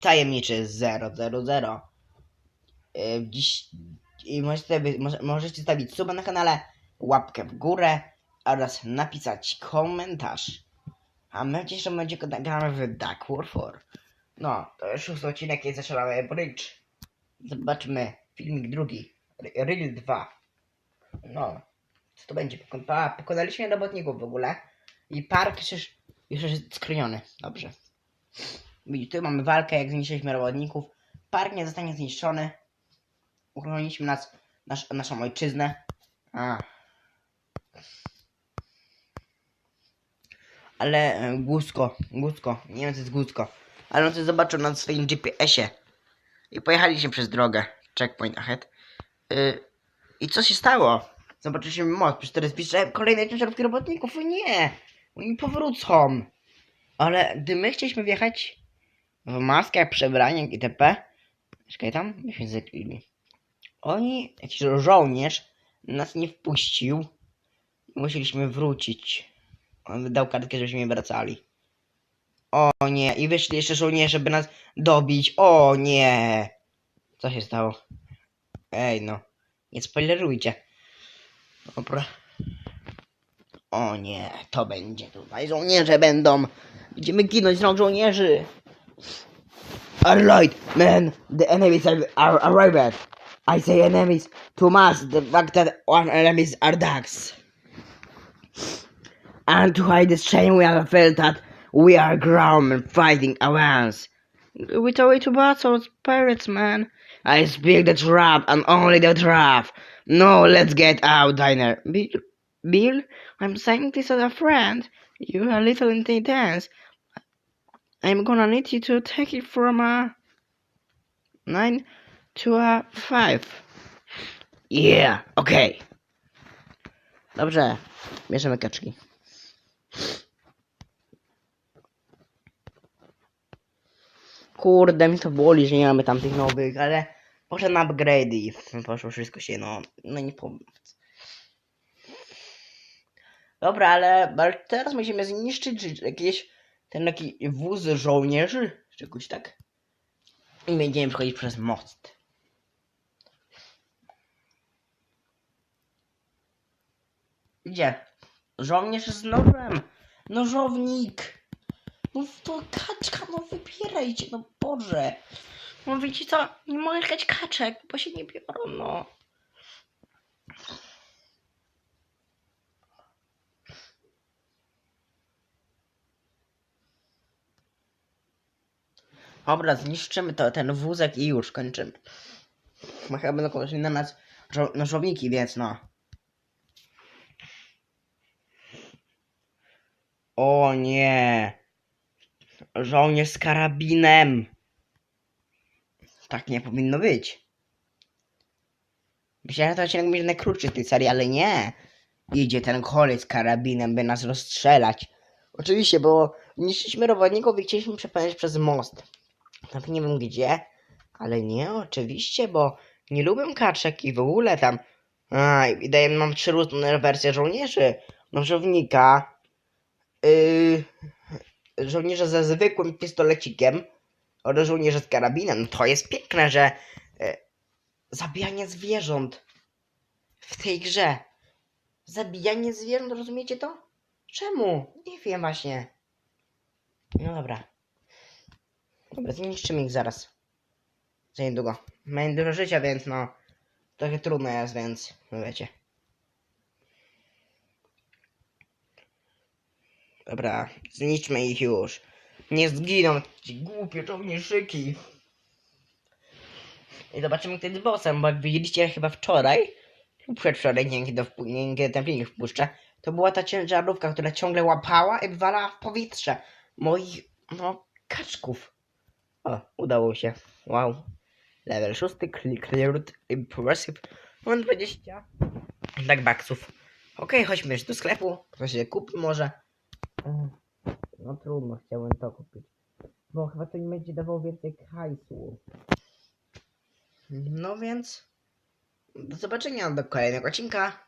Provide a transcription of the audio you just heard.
tajemniczy 000. Yy, Dziś i możecie, możecie stawić suba na kanale, łapkę w górę oraz napisać komentarz. A my w dzisiejszym momencie gramy w Dark Warfare. No, to już szósty odcinek i zaczynamy Bridge. Zobaczmy filmik drugi. R- Real 2. No, co to będzie? Pokonaliśmy robotników w ogóle. I park już, już jest skroniony. Dobrze. Tu mamy walkę, jak zniszczyliśmy robotników. Park nie zostanie zniszczony. Uchroniliśmy nas, nasz, naszą ojczyznę. A. Ale e, Gusko, Gusko, nie wiem co jest Gusko. Ale on coś zobaczył na swoim GPS-ie. I pojechaliśmy przez drogę. Checkpoint ahead. Y, I co się stało? Zobaczyliśmy most, przecież teraz pisze kolejne ciężarówki robotników. O nie! Oni powrócą. Ale gdy my chcieliśmy wjechać w maskach, przebraniach itp. Czekaj tam, myśmy zakryli. Oni, jakiś żołnierz, nas nie wpuścił. Musieliśmy wrócić. On dał kartkę, żebyśmy wracali. O nie, i wyszli jeszcze żołnierze, by nas dobić. O nie! Co się stało? Ej no, nie spoilerujcie. Dobra. O nie, to będzie tutaj. Żołnierze będą. Będziemy ginąć z rąk żołnierzy. Alright, man, the enemies are, are arrived. I say enemies to mass the fact that one enemies are dogs. And to hide this shame we have felt that we are ground and fighting avance. We told it to battle pirates, man. I speak the trap and only the trap. No, let's get out, diner. Bill, Bill, I'm saying this as a friend. You are a little intense. I'm gonna need you to take it from a nine to a five. Yeah, okay. Dobrze, bierzemy kaczki. Kurde, mi to boli, że nie mamy tamtych nowych, ale poszedł na upgrade i poszło wszystko się, no, no nie powiem. Dobra, ale teraz musimy zniszczyć jakieś, ten taki wóz żołnierzy, czy jakoś tak. I będziemy przechodzić przez most. Gdzie? Żołnierz z nożem! Nożownik! No to kaczka, no wybierajcie, no Boże! No co, nie mogę jechać kaczek, bo się nie biorą, no. Dobra, zniszczymy to, ten wózek i już kończymy. Bo chyba będą kogoś na nas żo- nożowniki, więc no. O nie. Żołnierz z karabinem. Tak nie powinno być. Myślałem, że to odcinek będzie najkrótszy z tej serii, ale nie. Idzie ten koleś z karabinem, by nas rozstrzelać. Oczywiście, bo niszczyliśmy robotników i chcieliśmy przepełnić przez most. Nawet nie wiem gdzie, ale nie, oczywiście, bo nie lubię kaczek i w ogóle tam. A, i mam trzy różne wersje żołnierzy. Nożownika, yy, żołnierza ze zwykłym pistolecikiem oraz żołnierza z karabinem. No To jest piękne, że e, zabijanie zwierząt w tej grze. Zabijanie zwierząt, rozumiecie to? Czemu? Nie wiem właśnie. No dobra. Dobra, zniszczymy ich zaraz. Za niedługo. Mają dużo życia, więc no. Trochę trudno jest, więc no wiecie. Dobra, zniszczmy ich już. Nie zginą ci głupie żołnierzyki. I zobaczymy, jest bossem, bo jak widzieliście chyba wczoraj, lub przedwczoraj, nie wiem kiedy, kiedy ten wpuszczę, to była ta ciężarówka, która ciągle łapała i wywalała w powietrze moich, no, kaczków. O, udało się. Wow. Level 6, cl- cleared, impressive. Mam 20 tak baksów. Okej, chodźmy już do sklepu. Ktoś się kupi może. No trudno, chciałem to kupić. Bo chyba to nie będzie dawało więcej hajsu. No więc... Do zobaczenia do kolejnego odcinka.